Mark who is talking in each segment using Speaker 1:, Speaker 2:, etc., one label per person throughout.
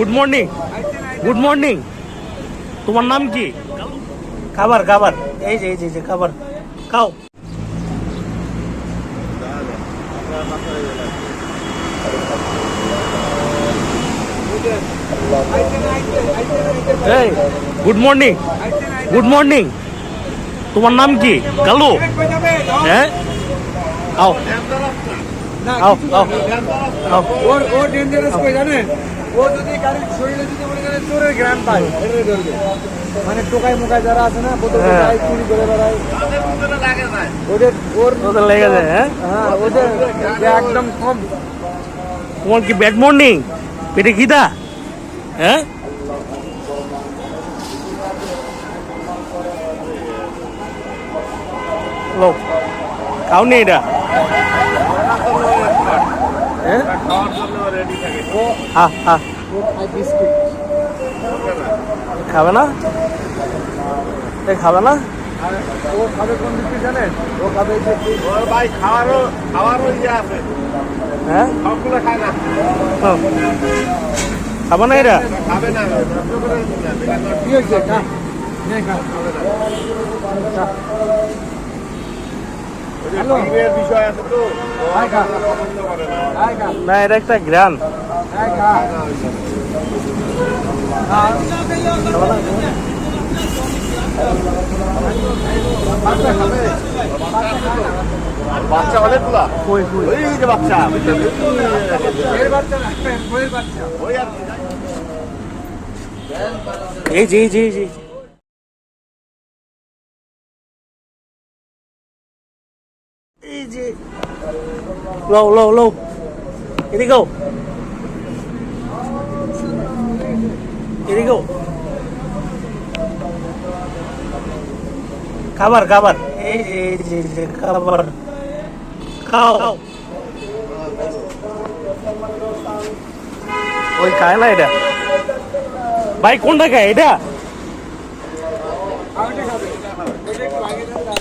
Speaker 1: Good morning good morning তোমার নাম কি? খাবার খাবার। এই যে এই যে এই যে খাবার। খাও। এই গুড মর্নিং গুড মর্নিং তোমার নাম কি? কালু? হ্যাঁ? আও আও আও আও
Speaker 2: ওর ও ডেঞ্জারাস কই জানেন? ও যদি গাড়ির শরীরে যদি মনে করেন চোরের গ্রাম পায় ধরবে মানে টোকাই মোকাই যারা আছে না বোতল
Speaker 1: হ্যাঁ।
Speaker 2: চুরি করে বেড়ায়। ওদের ওর
Speaker 1: ওদের লেগে যায় হ্যাঁ?
Speaker 2: হ্যাঁ ওদের একদম কম।
Speaker 1: তোমার কি ব্যাড মর্নিং পেটে খিদা? হ্যাঁ? লো খাওনি এটা? হ্যাঁ?
Speaker 2: ও
Speaker 1: হা হা
Speaker 2: ও খায় বিস্কিট
Speaker 1: খাবে না? এ খাবে না?
Speaker 2: ও খাবে বিস্কিট জানেন ও খাবে
Speaker 3: ওর ভাই খাওয়ারও খাওয়ারও ইয়ে
Speaker 1: হ্যাঁ।
Speaker 3: সবগুলো খায় না।
Speaker 1: খাবে না এটা
Speaker 3: খাবে না নে
Speaker 1: এটা একটা গ্রান।
Speaker 2: খা বাচ্চা
Speaker 3: অনেকগুলা।
Speaker 1: কই কই?
Speaker 3: ওই যে বাচ্চা।
Speaker 2: বাচ্চা।
Speaker 1: এই যে এই যে। এই যে এই যে লো লো লো এদিকে go. go. খাবার। খাবার এই যে, খাবার। খাও। ওই খায় না এটা? ভাই, কোনটা খায়? এটা
Speaker 2: আগে খাবে ওটা একটু আগে দেন না।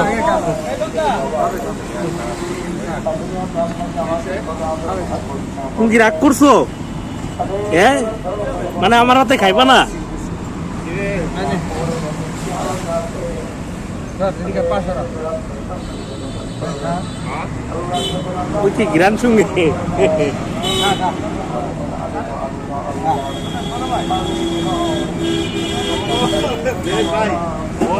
Speaker 2: আগে খাবে
Speaker 1: তুমি কি রাগ করছ? হ্যাঁ মানে আমার হাতে খাইবা না? ওই কি গ্রান সঙ্গে?
Speaker 3: ভাই।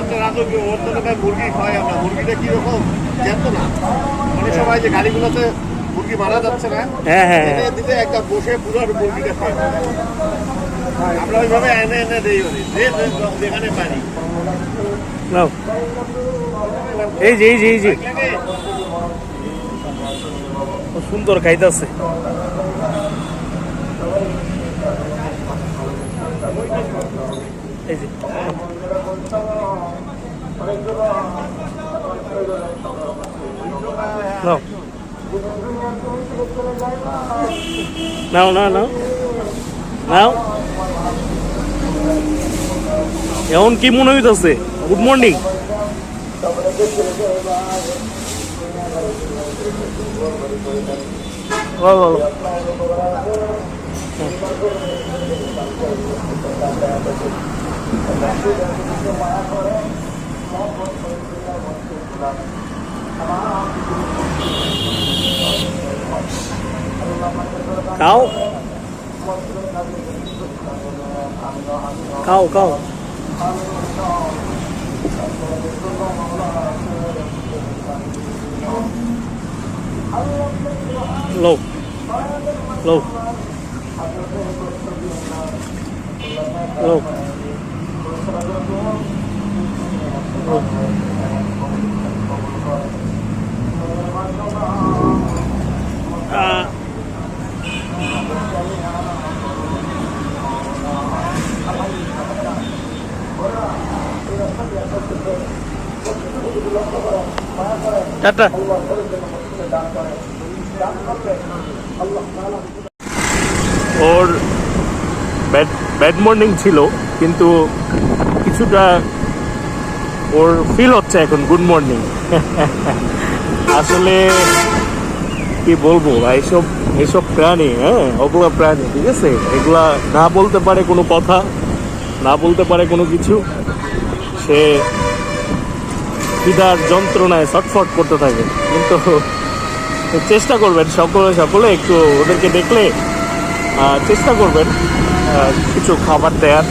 Speaker 3: ওর তো রাজকীয় ওর তো মুরগি খাওয়াই আমরা। মুরগিটা কীরকম? জানতো না। অনেক সময় যে গাড়িগুলোতে মুরগি মারা যাচ্ছে না
Speaker 1: হ্যাঁ হ্যাঁ হ্যাঁ।
Speaker 3: দিতে একটা বসে পুরো মুরগিটা আমরা ওইভাবে এনে এনে দিই যেখানে পারি।
Speaker 1: এই যে এই যে এই যে। সুন্দর খাইতেছে। নাও নাও নাও। নাও। এখন কি মনে হইতেছে? গুড মর্নিং বলো বলো খাও খাও খাও লো লো লো আহ টাটা। ওর ব্যাড ব্যাড মর্নিং ছিল কিন্তু কিছুটা ওর ফিল হচ্ছে এখন গুড মর্নিং আসলে কি বলব, এইসব এসব প্রাণী হ্যাঁ ওগুলো প্রাণী, ঠিক আছে? এগুলা না বলতে পারে কোনো কথা, না বলতে পারে কোনো কিছু। সে খিদার যন্ত্রণায় ছটফট করতে থাকে। কিন্তু চেষ্টা করবেন সকলে সকলে একটু ওদেরকে দেখলে চেষ্টা করবেন কিছু খাবার দেয়ার।